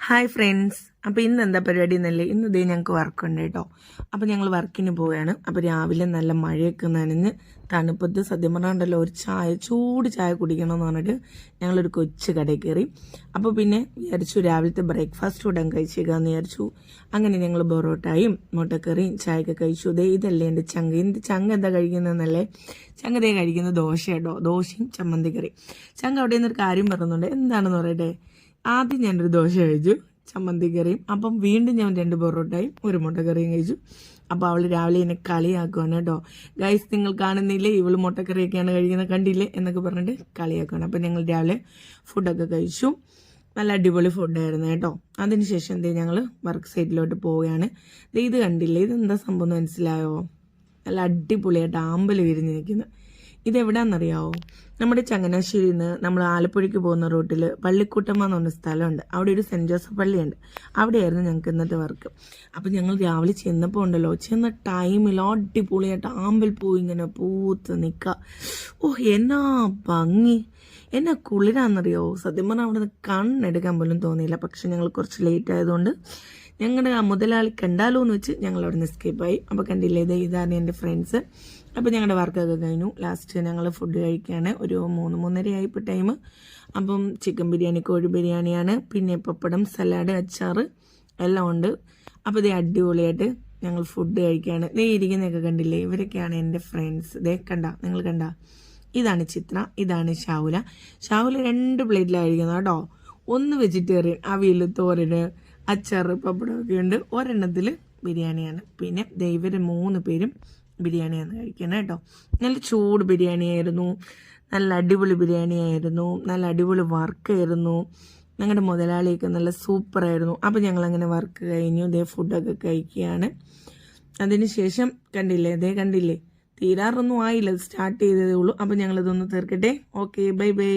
Hi friends അപ്പോൾ ഇന്ന് എന്താ പരിപാടി എന്നല്ലേ? ഇന്ന് ഇതേ ഞങ്ങൾക്ക് വർക്കുണ്ട് കേട്ടോ അപ്പോൾ ഞങ്ങൾ വർക്കിന് പോവുകയാണ് അപ്പോൾ രാവിലെ നല്ല മഴയൊക്കെ നനഞ്ഞ് തണുപ്പത്ത് സത്യം പറഞ്ഞാണ്ടല്ലോ ഒരു ചായ ചൂട് ചായ കുടിക്കണം എന്ന് പറഞ്ഞിട്ട് ഞങ്ങളൊരു കൊച്ചു കടയിൽ കയറി. അപ്പോൾ പിന്നെ വിചാരിച്ചു രാവിലത്തെ ബ്രേക്ക്ഫാസ്റ്റ് ഉടൻ കഴിച്ചേക്കാന്ന് വിചാരിച്ചു. അങ്ങനെ ഞങ്ങൾ പൊറോട്ടായും മുട്ടക്കറിയും ചായയൊക്കെ കഴിച്ചു. ദേ ഇതല്ലേ എന്റെ ചങ്ക എന്ത് ചങ്ക എന്താ കഴിക്കുന്നതെന്നല്ലേ? ചങ്ക ദേ കഴിക്കുന്നത് ദോശ കേട്ടോ ദോശയും ചമ്മന്തിക്കറി ചങ്ക അവിടെ നിന്നൊരു കാര്യം പറയുന്നുണ്ട് എന്താണെന്ന് പറയട്ടെ? ആദ്യം ഞാനൊരു ദോശ കഴിച്ചു ചമ്മന്തി കറിയും. അപ്പം വീണ്ടും ഞാൻ രണ്ട് പൊറോട്ടയും ഒരു മുട്ട കറിയും കഴിച്ചു. അപ്പോൾ അവൾ രാവിലെ എന്നെ കളിയാക്കുവാണ് കേട്ടോ. ഗൈസ് നിങ്ങൾ കാണുന്നില്ലേ? ഇവൾ മുട്ടക്കറിയൊക്കെയാണ് കഴിക്കുന്നത് കണ്ടില്ലേ? എന്നൊക്കെ പറഞ്ഞിട്ട് കളിയാക്കുവാണ്. അപ്പം ഞങ്ങൾ രാവിലെ ഫുഡൊക്കെ കഴിച്ചു. നല്ല അടിപൊളി ഫുഡായിരുന്നു കേട്ടോ. അതിനുശേഷം എന്തേ ഞങ്ങൾ വർക്ക് സൈറ്റിലോട്ട് പോവുകയാണ്. ഇത് കണ്ടില്ലേ? ഇതെന്താ സംഭവം മനസ്സിലായോ? നല്ല അടിപൊളിയായിട്ട് ആമ്പൽ വിരിഞ്ഞ് ഇതെവിടാന്നറിയാവോ? നമ്മുടെ ചങ്ങനാശ്ശേരിയിൽ നിന്ന് നമ്മൾ ആലപ്പുഴയ്ക്ക് പോകുന്ന റൂട്ടിൽ പള്ളിക്കൂട്ടമ്മ എന്ന് പറഞ്ഞ സ്ഥലമുണ്ട്. അവിടെ ഒരു സെന്റ് ജോസഫ് പള്ളിയുണ്ട്. അവിടെയായിരുന്നു ഞങ്ങൾക്ക് ഇന്നത്തെ വർക്ക്. അപ്പം ഞങ്ങൾ രാവിലെ ചെന്നപ്പോൾ ഉണ്ടല്ലോ ചെന്ന ടൈമിൽ അടിപൊളിയായിട്ട് ആമ്പൽ പൂ ഇങ്ങനെ പൂത്ത് നിൽക്കുക ഓ എന്നാ ഭംഗി. എന്നാ കുളിരാന്നറിയോ സത്യം പറഞ്ഞാൽ അവിടെ നിന്ന് കണ്ണെടുക്കാൻ പോലും തോന്നിയില്ല. പക്ഷെ ഞങ്ങൾ കുറച്ച് ലേറ്റ് ആയതുകൊണ്ട് ഞങ്ങളുടെ ആ മുതലാളി കണ്ടാലോ എന്ന് വെച്ച് ഞങ്ങൾ അവിടെ നിന്ന് സ്കിപ്പായി അപ്പോൾ കണ്ടില്ലേ ഇത് ഇതാണ് എന്റെ ഫ്രണ്ട്സ് അപ്പോൾ ഞങ്ങളുടെ വർക്കൊക്കെ കഴിഞ്ഞു. ലാസ്റ്റ് ഞങ്ങൾ ഫുഡ് കഴിക്കുകയാണ് ഒരു മൂന്ന് മൂന്നരയായി ഇപ്പോൾ ടൈം അപ്പം ചിക്കൻ ബിരിയാണി കോഴി ബിരിയാണിയാണ്. പിന്നെ പപ്പടം സലാഡ് അച്ചാർ എല്ലാം ഉണ്ട്. അപ്പോൾ ഇത് അടിപൊളിയായിട്ട് ഞങ്ങൾ ഫുഡ് കഴിക്കുകയാണ് ഇതേ ഇരിക്കുന്നതൊക്കെ കണ്ടില്ലേ ഇവരൊക്കെയാണ് എന്റെ ഫ്രണ്ട്സ് ഇതേ കണ്ട നിങ്ങൾ കണ്ട. ഇതാണ് ചിത്ര ഇതാണ് ഷാവുല ഷാവുല രണ്ട് പ്ലേറ്റിലായിരിക്കുന്നത് കേട്ടോ. ഒന്ന് വെജിറ്റേറിയൻ അവിയൽ തോരന് അച്ചാറ് പപ്പടമൊക്കെ ഉണ്ട്. ഒരെണ്ണത്തിൽ ബിരിയാണിയാണ്. പിന്നെ ദൈവര് മൂന്ന് പേരും ബിരിയാണിയാണ് കഴിക്കുന്നത് കേട്ടോ നല്ല ചൂട് ബിരിയാണിയായിരുന്നു നല്ല അടിപൊളി ബിരിയാണിയായിരുന്നു നല്ല അടിപൊളി വർക്കായിരുന്നു ഞങ്ങളുടെ മുതലാളിയൊക്കെ നല്ല സൂപ്പറായിരുന്നു അപ്പോൾ ഞങ്ങളങ്ങനെ വർക്ക് കഴിഞ്ഞു. ഇതേ ഫുഡൊക്കെ കഴിക്കുകയാണ്. അതിനുശേഷം കണ്ടില്ലേ ഇതേ കണ്ടില്ലേ? തീരാറൊന്നും ആയില്ല. സ്റ്റാർട്ട് ചെയ്തതേ ഉള്ളൂ. അപ്പോൾ ഞങ്ങളിതൊന്ന് തീർക്കട്ടെ. Okay bye bye